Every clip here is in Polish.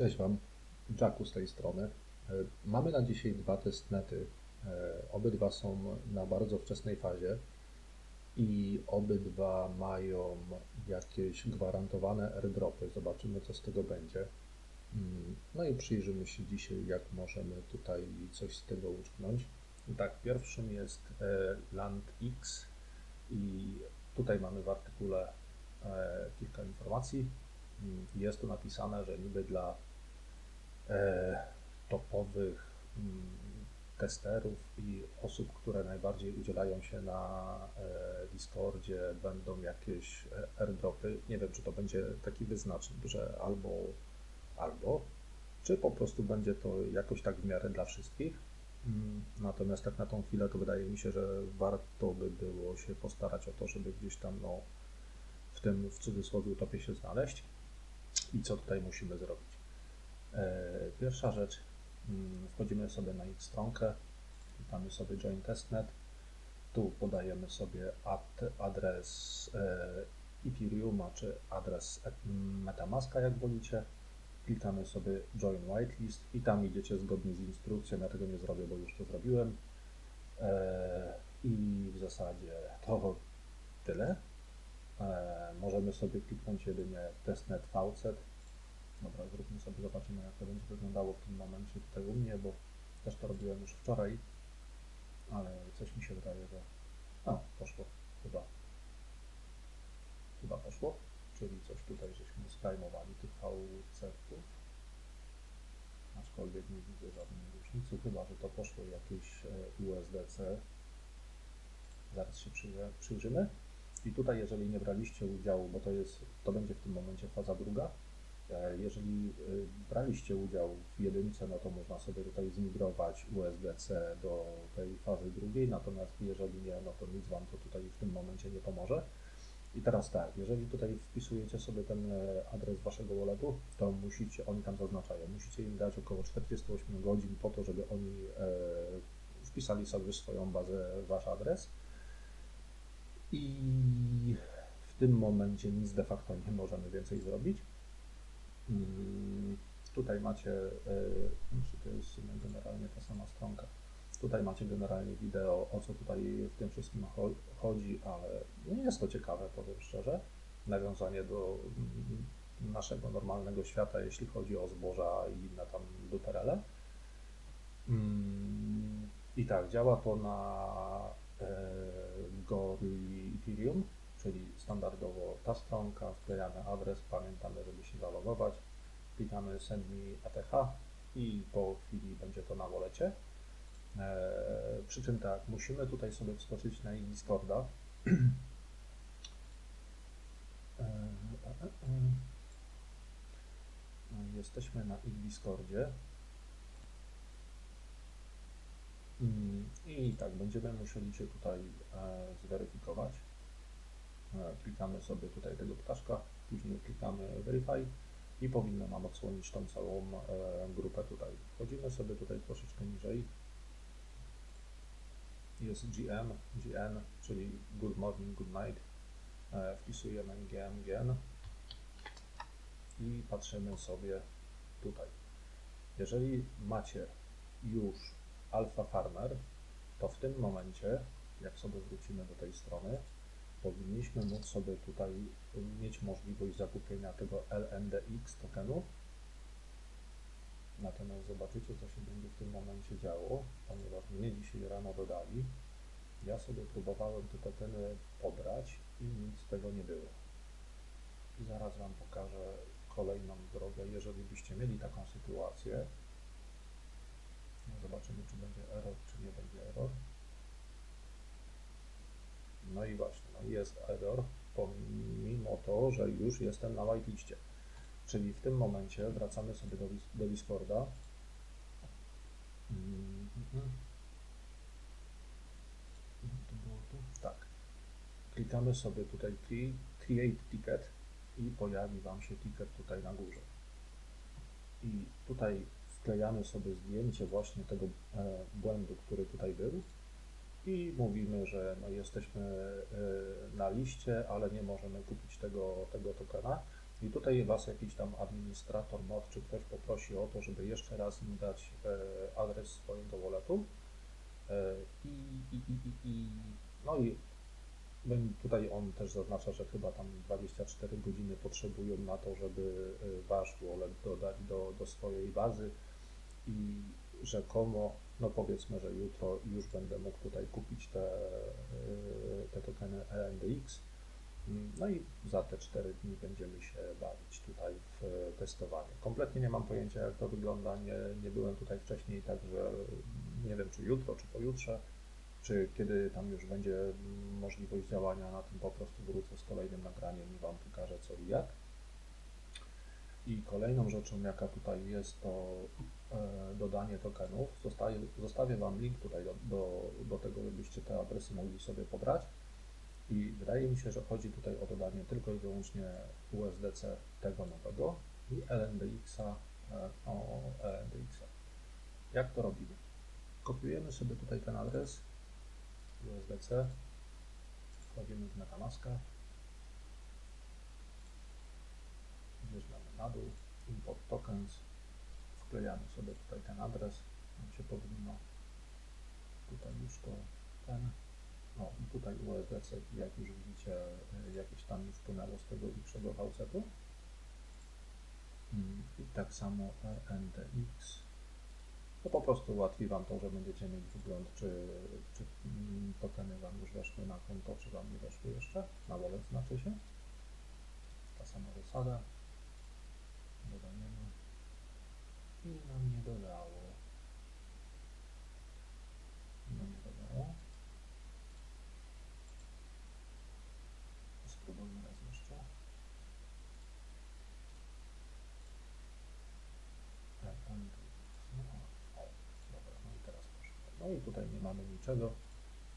Cześć Wam, Jacku z tej strony. E, Mamy na dzisiaj dwa testnety. E, Obydwa są na bardzo wczesnej fazie i obydwa mają jakieś gwarantowane airdropy. Zobaczymy, co z tego będzie. Mm, No i przyjrzymy się dzisiaj, jak możemy tutaj coś z tego uczknąć. Tak, pierwszym jest e, LandX i tutaj mamy w artykule kilka informacji. Mm, Jest tu napisane, że niby dla topowych mm, testerów i osób, które najbardziej udzielają się na e, Discordzie, będą jakieś e, airdropy. Nie wiem, czy to będzie taki wyznacznik, że albo, albo, czy po prostu będzie to jakoś tak w miarę dla wszystkich. Mm, Natomiast tak na tą chwilę to wydaje mi się, że warto by było się postarać o to, żeby gdzieś tam no, w tym w cudzysłowie utopie się znaleźć. I co tutaj musimy zrobić? E, Pierwsza rzecz, mm, wchodzimy sobie na ich stronkę, klikamy sobie Join Testnet, tu podajemy sobie ad, adres e, Ethereuma czy adres e- Metamaska, jak wolicie. Klikamy sobie Join Whitelist i tam idziecie zgodnie z instrukcją. Ja tego nie zrobię, bo już to zrobiłem. I w zasadzie to tyle. Możemy sobie kliknąć jedynie testnet faucet. Dobra, zróbmy sobie, zobaczymy jak to będzie wyglądało w tym momencie tutaj u mnie, bo też to robiłem już wczoraj, ale coś mi się wydaje, że... A, poszło, chyba. Chyba poszło, czyli coś tutaj żeśmy sklejmowali tych faucetów. Aczkolwiek nie widzę żadnej różnicy, chyba że to poszło jakieś e, USDC. Zaraz się przyjrzymy. I tutaj, jeżeli nie braliście udziału, bo to jest, to będzie w tym momencie faza druga, jeżeli y, braliście udział w jedynce, no to można sobie tutaj zmigrować USDC do tej fazy drugiej, natomiast jeżeli nie, no to nic Wam to tutaj w tym momencie nie pomoże. I teraz tak, jeżeli tutaj wpisujecie sobie ten e, adres Waszego walletu, to musicie, oni tam zaznaczają, musicie im dać około 48 godzin po to, żeby oni e, wpisali sobie swoją bazę Wasz adres. I w tym momencie nic de facto nie możemy więcej zrobić. Mm, Tutaj macie, y, znaczy to jest generalnie ta sama stronka. Tutaj macie generalnie wideo, o co tutaj w tym wszystkim cho- chodzi, ale nie jest to ciekawe, powiem szczerze. Nawiązanie do mm, naszego normalnego świata, jeśli chodzi o zboża i inne tam duperele. Mm, I tak, działa to na e, Gorilla Ethereum, czyli standardowo ta stronka, wklejamy adres, pamiętamy, żeby się zalogować, klikamy send me ATH i po chwili będzie to na wolecie. E, przy czym tak, musimy tutaj sobie wskoczyć na Discorda. E, e, e. No, Jesteśmy na ich Discordzie. Mm, I tak, będziemy musieli się tutaj zweryfikować. E, klikamy sobie tutaj tego ptaszka, później klikamy Verify i powinno nam odsłonić tą całą e, grupę tutaj. Wchodzimy sobie tutaj troszeczkę niżej. Jest GM, GN, czyli Good Morning, Good Night. E, wpisujemy GM, GN i patrzymy sobie tutaj. Jeżeli macie już Alpha Farmer, to w tym momencie, jak sobie wrócimy do tej strony, powinniśmy móc sobie tutaj mieć możliwość zakupienia tego LNDX tokenu. Natomiast zobaczycie, co się będzie w tym momencie działo, ponieważ mnie dzisiaj rano dodali. Ja sobie próbowałem te tokeny pobrać i nic z tego nie było. I zaraz Wam pokażę kolejną drogę, jeżeli byście mieli taką sytuację. No Zobaczymy, czy będzie error, czy nie będzie error. No i właśnie, jest error, pomimo to, że już jestem na whiteliście. Czyli w tym momencie wracamy sobie do, do Discorda. Tak. Klikamy sobie tutaj cre- Create Ticket i pojawi Wam się ticket tutaj na górze. I tutaj wklejamy sobie zdjęcie właśnie tego e, błędu, który tutaj był i mówimy, że no jesteśmy e, na liście, ale nie możemy kupić tego, tego tokena. I tutaj Was jakiś tam administrator mod czy ktoś poprosi o to, żeby jeszcze raz im dać e, adres swojego walletu. E, I, i, i, i, no i tutaj on też zaznacza, że chyba tam 24 godziny potrzebują na to, żeby Wasz wallet dodać do, do swojej bazy i rzekomo, no powiedzmy, że jutro już będę mógł tutaj kupić te, y, te tokeny ENDX. Mm, No i za te 4 dni będziemy się bawić tutaj w e, testowanie. Kompletnie nie mam pojęcia, jak to wygląda. Nie, nie byłem tutaj wcześniej, także nie wiem, czy jutro, czy pojutrze, czy kiedy tam już będzie mm, możliwość działania na tym, po prostu wrócę z kolejnym nagraniem i Wam pokażę co i jak. I kolejną rzeczą, jaka tutaj jest, to e, dodanie tokenów. Zostaje, zostawię Wam link tutaj do, do, do tego, żebyście te adresy mogli sobie pobrać. I wydaje mi się, że chodzi tutaj o dodanie tylko i wyłącznie USDC tego nowego i LNDX-a, e, o LNDX-a. Jak to robimy? Kopiujemy sobie tutaj ten adres USDC, wchodzimy w MetaMaska, dół, import tokens, wklejamy sobie tutaj ten adres, nam się powinno tutaj już to ten, no i tutaj USDC, jak już widzicie, y, jakieś tam mi wpłynęło z tego większego faucetu. Mm, I tak samo ENDX. To po prostu ułatwi Wam to, że będziecie mieć wygląd, czy, czy mm, tokeny Wam już weszły na konto, czy Wam nie weszły jeszcze. Na wallet znaczy się. Ta sama zasada. Dodajemy. I nam nie dodało. No nie dodało. Spróbujmy raz jeszcze. No, o, dobra, no i teraz poszło. No i tutaj nie mamy niczego,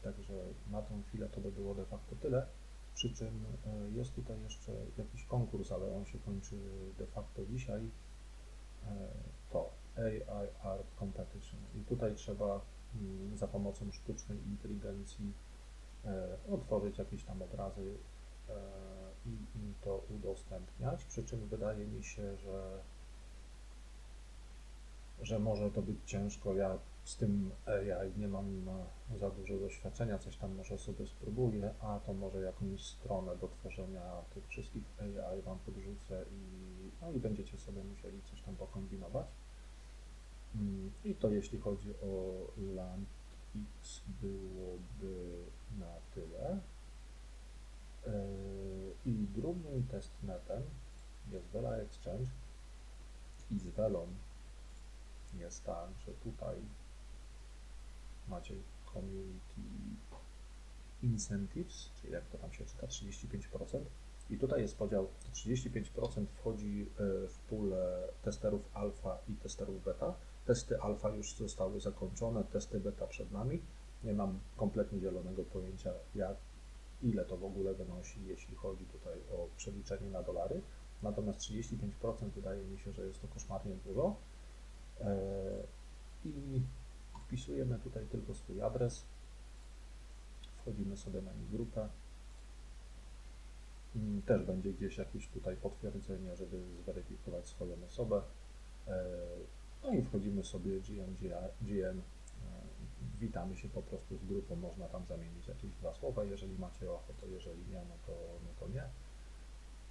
także na tą chwilę to by było de facto tyle. Przy czym e, jest tutaj jeszcze jakiś konkurs, ale on się kończy de facto dzisiaj. E, To AI Art Competition. I tutaj trzeba mm, za pomocą sztucznej inteligencji e, otworzyć jakieś tam obrazy i im to udostępniać. Przy czym wydaje mi się, że że może to być ciężko. Ja z tym AI nie mam e, za dużo doświadczenia, coś tam może sobie spróbuję, a to może jakąś stronę do tworzenia tych wszystkich AI Wam podrzucę i, no i będziecie sobie musieli coś tam pokombinować. Mm, I to jeśli chodzi o LandX byłoby na tyle. E, I drugim testnetem jest Vela Exchange i z Velą jest tak, że tutaj macie community incentives, czyli jak to tam się czyta, 35%. I tutaj jest podział, 35% wchodzi e, w pulę testerów alfa i testerów beta. Testy alfa już zostały zakończone, testy beta przed nami. Nie mam kompletnie zielonego pojęcia, jak, ile to w ogóle wynosi, jeśli chodzi tutaj o przeliczenie na dolary. Natomiast 35% wydaje mi się, że jest to koszmarnie dużo. E, I wpisujemy tutaj tylko swój adres. Wchodzimy sobie na ich grupę. Mm, Też będzie gdzieś jakieś tutaj potwierdzenie, żeby zweryfikować swoją osobę. E, No i wchodzimy sobie GM, GM. e, Witamy się po prostu z grupą. Można tam zamienić jakieś dwa słowa, jeżeli macie ochotę, jeżeli nie, no to, no to nie.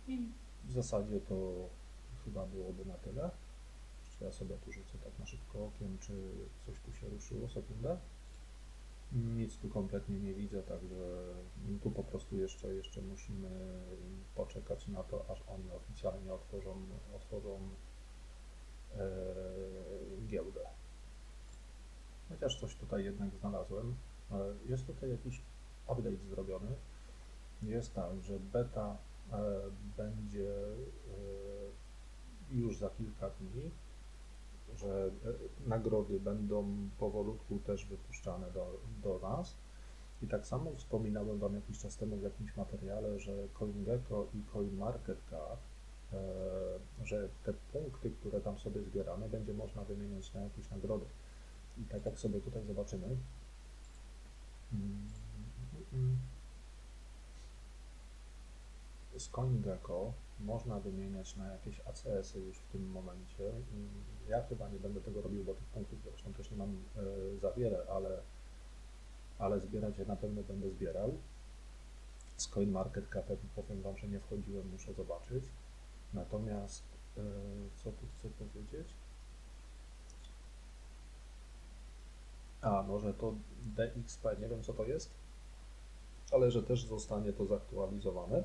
I w zasadzie to chyba byłoby na tyle. Ja sobie tu rzucę tak na szybko okiem, czy coś tu się ruszyło, sekundę. Nic tu kompletnie nie widzę, także tu po prostu jeszcze, jeszcze musimy poczekać na to, aż oni oficjalnie otworzą, otworzą e, giełdę. Chociaż coś tutaj jednak znalazłem. E, Jest tutaj jakiś update zrobiony. Jest tak, że beta e, będzie e, już za kilka dni, że e, nagrody będą powolutku też wypuszczane do, do nas. I tak samo wspominałem Wam jakiś czas temu w jakimś materiale, że CoinGecko i CoinMarketCap, e, że te punkty, które tam sobie zbieramy, będzie można wymieniać na jakieś nagrody. I tak jak sobie tutaj zobaczymy, z CoinGecko można wymieniać na jakieś ACS-y już w tym momencie. Ja chyba nie będę tego robił, bo tych punktów zresztą też nie mam e, za wiele, ale, ale zbierać je na pewno będę zbierał. Z CoinMarketCapem powiem Wam, że nie wchodziłem, muszę zobaczyć. Natomiast e, co tu chcę powiedzieć? A, może to DXP, nie wiem co to jest, ale że też zostanie to zaktualizowane.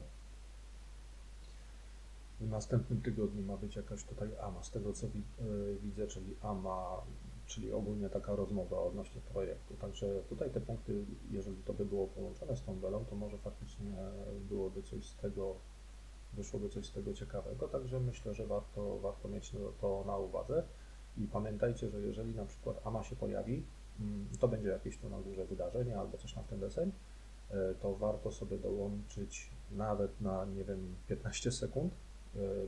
W następnym tygodniu ma być jakaś tutaj AMA, z tego co y, widzę, czyli AMA, czyli ogólnie taka rozmowa odnośnie projektu. Także tutaj te punkty, jeżeli to by było połączone z tą belą, to może faktycznie byłoby coś z tego, wyszłoby coś z tego ciekawego. Także myślę, że warto, warto mieć to- na uwadze. I pamiętajcie, że jeżeli na przykład AMA się pojawi, mm, to będzie jakieś tu na górze wydarzenie albo coś na ten deseń, e, to warto sobie dołączyć nawet na, nie wiem, 15 sekund, e,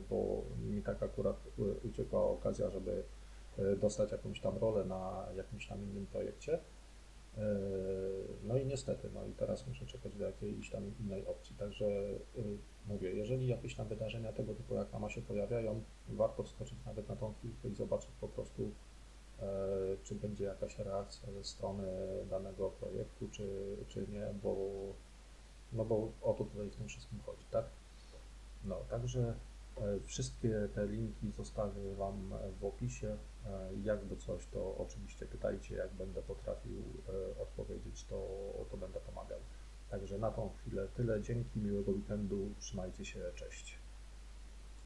bo mi tak akurat e, uciekła okazja, żeby e, dostać jakąś tam rolę na jakimś tam innym projekcie. E, No i niestety, no i teraz muszę czekać do jakiejś tam innej opcji. Także e, mówię, jeżeli jakieś tam wydarzenia tego typu jak AMA się pojawiają, warto wskoczyć nawet na tą chwilkę i zobaczyć po prostu, e, czy będzie jakaś reakcja ze strony danego projektu, czy, czy nie, bo, no bo o to tutaj w tym wszystkim chodzi, tak? No, także e, wszystkie te linki zostawię Wam w opisie. E, Jakby coś, to oczywiście pytajcie, jak będę potrafił e, odpowiedzieć, to, to będę pomagał. Także na tą chwilę tyle. Dzięki, miłego weekendu, trzymajcie się, cześć.